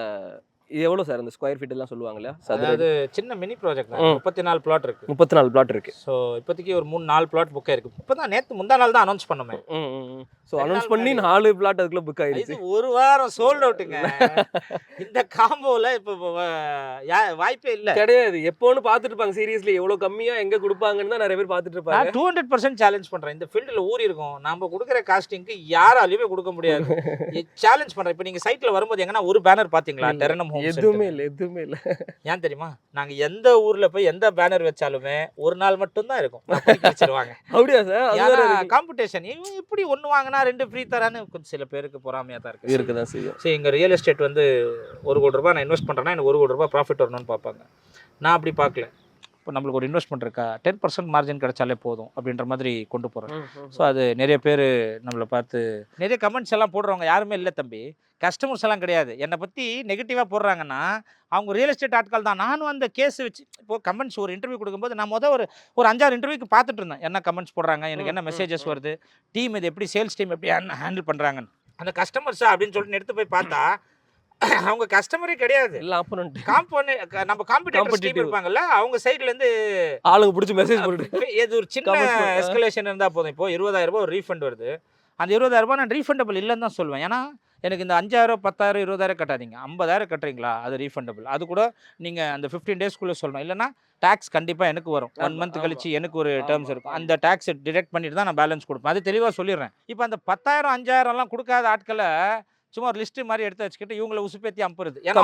இது எவ்வளவு சார் அந்த ஸ்கொயர் ஃபீட் எல்லாம் சொல்லுவாங்க இல்லையா சதுர அதாவது சின்ன மினி ப்ராஜெக்ட் தான். முப்பத்தி நாலு பிளாட் இருக்கு. முப்பத்தி நாலு பிளாட் இருக்கு. ஸோ இப்போதைக்கு ஒரு மூணு நாலு பிளாட் புக் ஆயிருக்கு. இப்போ தான் நேற்று முந்தா நாள் தான் அனௌன்ஸ் பண்ணோமே. ஸோ அனௌன்ஸ் பண்ணி. நாலு பிளாட் அதுக்குள்ள புக் ஆயிடுச்சு. ஒரு வாரம் சோல்ட் அவுட்டுங்க இந்த காம்போல இப்போ வாய்ப்பே இல்லை. கிடையாது. எப்போன்னு பார்த்துட்டு இருப்பாங்க. சீரியஸ்லி எவ்வளவு கம்மியா எங்க கொடுப்பாங்கன்னு தான் நிறைய பேர் பார்த்துட்டு இருப்பாங்க. டூ ஹண்ட்ரட் பர்சன்ட் சேலஞ்ச் பண்றேன். இந்த ஃபீல்டில் ஊறி இருக்கும். நம்ம கொடுக்குற காஸ்டிங்க்கு யாராலையுமே கொடுக்க முடியாது. சேலஞ்ச் பண்றேன். இப்போ நீங்க சைட்ல வரும்போது எங்கன்னா ஒரு பேனர் பாத்தீங்களா இல்ல. டெரனம் ஹோம் எதுவுமே இல்லை எதுவுமே இல்லை. ஏன் தெரியுமா? நாங்க எந்த ஊர்ல போய் எந்த பேனர் வச்சாலுமே ஒரு நாள் மட்டும் தான் இருக்கும் வச்சிருவாங்க அப்படியா சார். காம்படிஷன் இவங்க இப்படி ஒன்று வாங்கினா ரெண்டு ஃப்ரீ தரான்னு கொஞ்சம் சில பேருக்கு பொறாமையா தான் இருக்கு. இருக்குதான் செய்யும். சரி இங்கே ரியல் எஸ்டேட் வந்து ஒரு கோடி ரூபாய் நான் இன்வெஸ்ட் பண்ணுறேன்னா எனக்கு ஒரு கோடி ரூபாய் ப்ராஃபிட் வரணும்னு பார்ப்பாங்க. நான் அப்படி பார்க்கல. இப்போ நம்மளுக்கு ஒரு இன்வெஸ்ட்மெண்ட் இருக்கா? டென் பர்சன்ட் மார்ஜின் கிடைச்சாலே போதும் அப்படின்ற மாதிரி கொண்டு போகிறேன் ஸோ அது நிறைய பேர் நம்மளை பார்த்து நிறைய கமெண்ட்ஸ் எல்லாம் போடுறவங்க யாருமே இல்லை தம்பி. கஸ்டமர்ஸ் எல்லாம் கிடையாது. என்னை பற்றி நெகட்டிவாக போடுறாங்கன்னா அவங்க ரியல் எஸ்டேட் ஆட்கள் தான். நானும் அந்த கேஸ் வச்சு இப்போ கமெண்ட்ஸ் ஒரு இன்டர்வியூ கொடுக்கும்போது நான் மொதல் ஒரு ஒரு அஞ்சாறு இன்டர்வியூக்கு பார்த்துட்டு இருந்தேன். என்ன கமெண்ட்ஸ் போடுறாங்க? எனக்கு என்ன மெசேஜஸ். வருது? டீம் இது எப்படி சேல்ஸ் டீம் எப்படி ஹேண்டில் பண்ணுறாங்கன்னு அந்த கஸ்டமர்ஸா அப்படின்னு சொல்லிட்டு எடுத்து போய் பார்த்தா அவங்க கஸ்டமரே கிடையாது. எல்லாம் ஆப்போனன்ட் காம்பவுண்ட் நம்ம காம்படிட்டர் டீம். இருப்பாங்கல்ல அவங்க சைடுல இருந்து ஆளுங்க பிடிச்சி மெசேஜ் போட்டு இது ஒரு சின்ன. எஸ்கலேஷன் இருந்தா போதும். இப்போ இருபதாயிரம் ரூபாய் ஒரு ரீஃபண்ட் வருது. அந்த இருபதாயிரம் ரூபாய் நான் ரீஃபண்டபிள் இல்லைன்னு தான் சொல்லுவேன். ஏன்னா எனக்கு இந்த அஞ்சாயிரம் பத்தாயிரம் இருபதாயிரம் கட்டாதீங்க. ஐம்பதாயிரம் கட்டுறீங்களா? அது ரீஃபண்டபிள் அது கூட நீங்கள் அந்த ஃபிஃப்டீன் டேஸ்க்குள்ளே சொல்லணும். இல்லைன்னா டேக்ஸ் கண்டிப்பாக எனக்கு வரும். One month. கழிச்சு எனக்கு ஒரு டேர்ம்ஸ் இருக்கும். அந்த டேக்ஸ் டிடெக்ட் பண்ணிட்டு தான் நான் பேலன்ஸ் கொடுப்பேன். அது தெளிவாக சொல்லிடுறேன். இப்போ அந்த பத்தாயிரம் அஞ்சாயிரம்லாம் கொடுக்காத ஆட்களை சும்மா ஒரு லிஸ்ட் மாதிரி எடுத்து வச்சுக்கிட்டு இவங்களை உசுப்பேத்தி அம்புறது. ஏன்னா.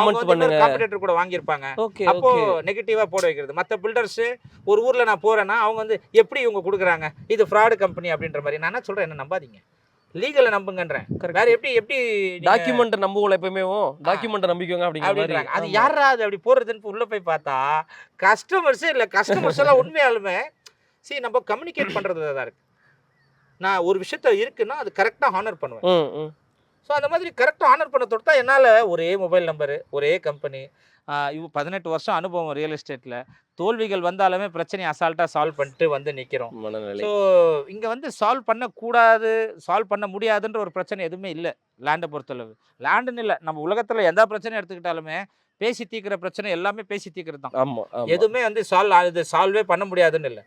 காம்படிட்டர் கூட வாங்கியிருப்பாங்க. அப்போ நெகட்டிவா போட வைக்கிறது. மற்ற பில்டர்ஸ் ஒரு ஊர்ல நான் போறேன்னா அவங்க வந்து எப்படி இவங்க கொடுக்குறாங்க? இது ஃப்ராடு கம்பெனி அப்படின்ற மாதிரி. நான் என்ன சொல்றேன்? என்ன நம்பாதீங்க. லீகலை நம்புங்கன்றேன். வேற எப்படி எப்படி டாக்குமெண்ட் நம்புவோம் எப்பவுமே டாக்குமெண்ட் நம்பிக்கோங்க அப்படிங்கிற அப்படின்றாங்க. அது. யாரா அது அப்படி போடுறதுன்னு உள்ள போய் பார்த்தா கஸ்டமர்ஸே இல்ல கஸ்டமர்ஸ் எல்லாம் உண்மையாலுமே சரி நம்ம கம்யூனிகேட் பண்றதுல தான் இருக்கு. நான் ஒரு விஷயத்த இருக்குன்னா அது கரெக்டாக ஹானர் பண்ணுவேன். ஸோ அந்த மாதிரி கரெக்டாக ஆனர் பண்ண தொட்டா என்னால் ஒரே மொபைல் நம்பரு ஒரே கம்பெனி இவ பதினெட்டு வருஷம் அனுபவம் ரியல் எஸ்டேட்டில் தோல்விகள் வந்தாலுமே பிரச்சனையை அசால்ட்டாக சால்வ் பண்ணிட்டு வந்து நிற்கிறோம் ஸோ இங்கே வந்து சால்வ் பண்ணக்கூடாது சால்வ் பண்ண முடியாதுன்ற ஒரு பிரச்சனை எதுவுமே இல்லை லேண்டை பொறுத்தளவு. லேண்டுன்னு இல்லை நம்ம உலகத்தில் எந்த பிரச்சனையும் எடுத்துக்கிட்டாலுமே பேசி தீர்க்கிற பிரச்சனை எல்லாமே பேசி தீர்க்கிறது தான் ஆமா ஆமா. எதுவுமே வந்து சால்வ் இது சால்வே பண்ண முடியாதுன்னு இல்லை.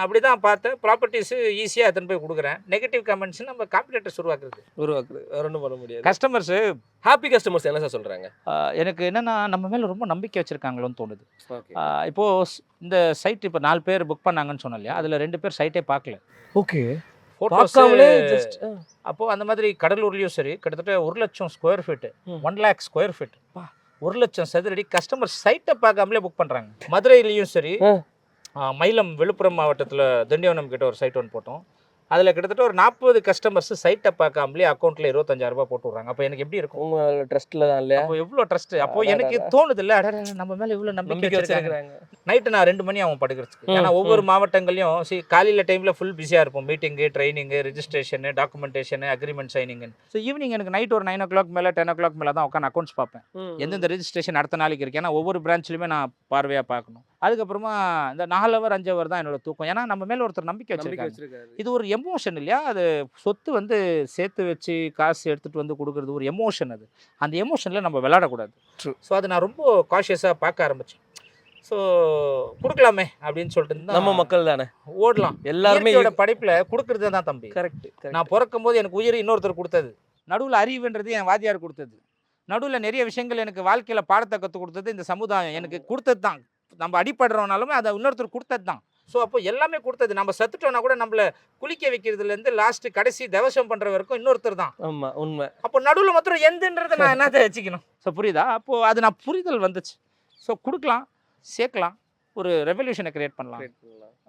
அப்படி தான் பார்த்தேன். ப்ராப்பர்ட்டிஸு ஈஸியாக எடுத்துன்னு போய் கொடுக்குறேன். நெகட்டிவ் கமெண்ட்ஸ் நம்ம காம்படிட்டர்ஸ் உருவாக்குறது. உருவாக்குது வேற ஒன்றும் பண்ண முடியாது. கஸ்டமர்ஸு ஹாப்பி கஸ்டமர்ஸ் என்ன சார் சொல்றாங்க? எனக்கு என்னன்னா நம்ம மேலே ரொம்ப நம்பிக்கை வச்சுருக்காங்களோன்னு தோணுது. ஓகே ஆஹ் இப்போ ஸ்- இந்த சைட் இப்போ நாலு பேர் புக் பண்ணாங்கன்னு சொன்னோம் இல்லையா? அதில் ரெண்டு பேர் சைட்டே பார்க்கல. ஓகே ஃபோட்டோஸ் பார்க்காமலே ஜஸ்ட் அப்போது அந்த மாதிரி கடலூர்லேயும் சரி கிட்டத்தட்ட ஒரு லட்சம் square feet. One lakh square feet ஒரு லட்சம் சதுரடி கஸ்டமர் சைட்டை பார்க்காமலே புக் பண்ணுறாங்க மதுரையிலையும் சரி மயிலம் விழுப்புரம் மாவட்டத்தில் திண்டிவனம் கிட்ட ஒரு சைட் ஒன்று போட்டோம். அதில் கிட்டத்தட்ட ஒரு நாற்பது கஸ்டமர்ஸ் சைட்டை பார்க்காமலே அக்கௌண்ட்டில் இருபத்தஞ்சாயிரம் ரூபாய் போட்டு விட்றாங்க. அப்போ எனக்கு எப்படி இருக்கும்? உங்க ட்ரஸ்ட்ல தான் இல்லையா? அப்போ எவ்வளோ ட்ரஸ்ட் அப்போ. எனக்கு தோணுது இல்லை நம்ம மேலே இவ்வளோ நம்பிக்கை வச்சிருக்காங்க. நைட்டு நான் ரெண்டு மணி அவன் படுக்கிறதுக்கு. ஏன்னா ஒவ்வொரு. மாவட்டங்களையும் சி காலையில் டைமில் ஃபுல் பிஸியாக இருப்போம். Meeting training registration documentation agreement சைனிங்னு so evening எனக்கு நைட் ஒரு நைன் ஓ கிளாக் மேலே டென் ஓ கிளாக் மேலே தான் உட்காந்து அக்கௌண்ட்ஸ் பார்ப்பேன். எந்தெந்த ரெஜிஸ்ட்ரேஷன் அடுத்த நாளைக்கு இருக்கு? ஏன்னா ஒவ்வொரு பிரான்ச்லையுமே நான் பார்வையாக பார்க்கணும். அதுக்கப்புறமா இந்த நாலு ஹவர் அஞ்சு ஹவர் தான் என்னோட தூக்கம். ஏன்னா நம்ம மேலே ஒருத்தர் நம்பிக்கை வச்சிருக்காங்க. இது ஒரு எமோஷன் இல்லையா? அது சொத்து வந்து சேர்த்து வச்சு காசு எடுத்துகிட்டு வந்து கொடுக்குறது ஒரு எமோஷன் அது. அந்த எமோஷனில் நம்ம விளையாடக்கூடாது. ஸோ அது நான் ரொம்ப காஷியஸாக பார்க்க ஆரம்பித்தேன் ஸோ கொடுக்கலாமே அப்படின்னு சொல்லிட்டு நம்ம மக்கள் தானே. ஓடலாம். எல்லாருமே இயற்கையோட படைப்புல கொடுக்கறது தான் தம்பி. கரெக்ட் நான் பிறக்கும் போது எனக்கு உயிர் இன்னொருத்தர் கொடுத்தது. நடுவில் அறிவுன்றது என் வாத்தியார் கொடுத்தது. நடுவில் நிறைய விஷயங்கள் எனக்கு வாழ்க்கையில் பாடத்தை கற்றுக் கொடுத்தது இந்த சமுதாயம். எனக்கு கொடுத்தது தான் நம்ம அடிப்படுறோம்னாலுமே அதை இன்னொருத்தர் கொடுத்தது தான் ஸோ அப்போ எல்லாமே கொடுத்தது. நம்ம சத்துட்டோம்னா கூட நம்மள குளிக்க வைக்கிறதுலேருந்து லாஸ்ட் கடைசி தவசம் பண்ணுற வரைக்கும் இன்னொருத்தர் தான் ஆமா உண்மை. அப்போ நடுவில் மாத்திரம் எந்தன்றதை நான் என்னத்தை வச்சுக்கணும்? ஸோ புரியுதா? அப்போது அது நான் புரிதல் வந்துச்சு. ஸோ கொடுக்கலாம் சேர்க்கலாம் ஒரு ரெவல்யூஷனை கிரியேட் பண்ணலாம்.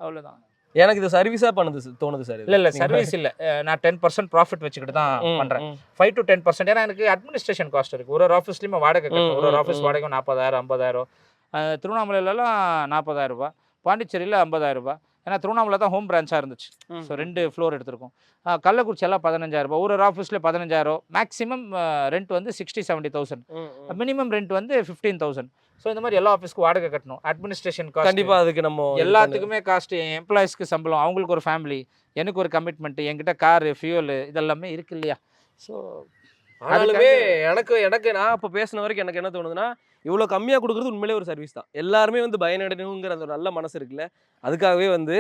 அவ்வளோதான் எனக்கு இது சர்வீஸா பண்ணுது தோணுது சார் இல்லை இல்லை சர்வீஸ் இல்லை. நான் டென் பர்சன்ட் ப்ராஃபிட் வச்சுக்கிட்டு தான் பண்ணுறேன் ஃபைவ் டு டென் பர்சன்ட் ஏன்னா எனக்கு அட்மினிஸ்ட்ரேஷன் காஸ்ட் இருக்குது ஒரு ஒரு ஆஃபீஸ்லையுமே வாடகை ஒரு ஒரு ஆஃபீஸ். வாடகை நாற்பதாயிரம் ஐம்பதாயிரம். திருவண்ணாமலையிலலாம் நாற்பதாயிரம் ரூபாய் பாண்டிச்சேரியில் ஐம்பதாயிரம் ரூபாய் ஏன்னா திருவண்ணாமலை தான் ஹோம் பிரான்ச்சாக இருந்துச்சு. ஸோ ரெண்டு ஃப்ளோர் எடுத்திருக்கோம். அஹ் கள்ளக்குறிச்சி எல்லாம் பதினஞ்சாயிரம் ரூபாய் ஒரு ஒரு ஆஃபீஸில் பதினஞ்சாயிரம். மேக்ஸிமம் ரெண்ட் வந்து sixty seventy thousand minimum rent வந்து ஃபிஃப்டீன் தௌசண்ட் ஸோ இந்த மாதிரி எல்லா ஆஃபீஸ்க்கும் வாடகை கட்டணும். அட்மினிஸ்ட்ரேஷன் காஸ்ட் கண்டிப்பா அதுக்கு நம்ம எல்லாத்துக்குமே காஸ்ட் எம்ப்ளாயிஸ்க்கு சம்பளம் அவங்களுக்கு ஒரு ஃபேமிலி எனக்கு ஒரு கமிட்மெண்ட் என்கிட்ட காரு ஃபியூல் இதெல்லாமே இருக்கு இல்லையா? ஸோ ஆனாலுமே எனக்கு எனக்கு நான் இப்போ பேசின வரைக்கும் எனக்கு என்ன தோணுதுன்னா இவ்வளோ கம்மியாக கொடுக்குறது உண்மையிலே ஒரு சர்வீஸ் தான். எல்லாருமே வந்து பயனடையணுங்கிற அந்த ஒரு நல்ல மனசு இருக்குல்ல. அதுக்காகவே வந்து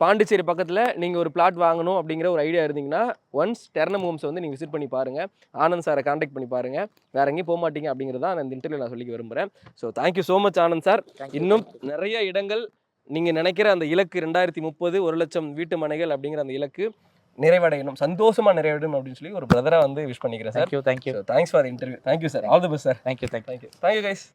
பாண்டிச்சேரி பக்கத்தில் நீங்கள் ஒரு பிளாட் வாங்கணும் அப்படிங்கிற ஒரு ஐடியா இருந்தீங்கன்னா ஒன்ஸ் டெர்னம் ஹோம்ஸ் வந்து நீங்கள் விசிட் பண்ணி பாருங்கள் ஆனந்த் சாரை காண்டாக்ட் பண்ணி பாருங்கள் வேற எங்கேயும் போக மாட்டீங்க அப்படிங்கிறத நான் இந்த இன்டர்வியூ நான் சொல்லிக்க விரும்புகிறேன் so thank you so much Anand sir இன்னும் நிறைய இடங்கள் நீங்கள் நினைக்கிற அந்த இலக்கு ரெண்டாயிரத்தி முப்பது ஒரு லட்சம் வீட்டு மனைகள் அப்படிங்கிற அந்த இலக்கு நிறைவடையணும். சந்தோஷமா நிறைவடையணும் அப்படின்னு சொல்லி ஒரு பிரதரா வந்து விஷ் பண்ணிக்கிறேன் sir thank you thank you thanks for interview thank you sir all the best sir thank you thank you thank you guys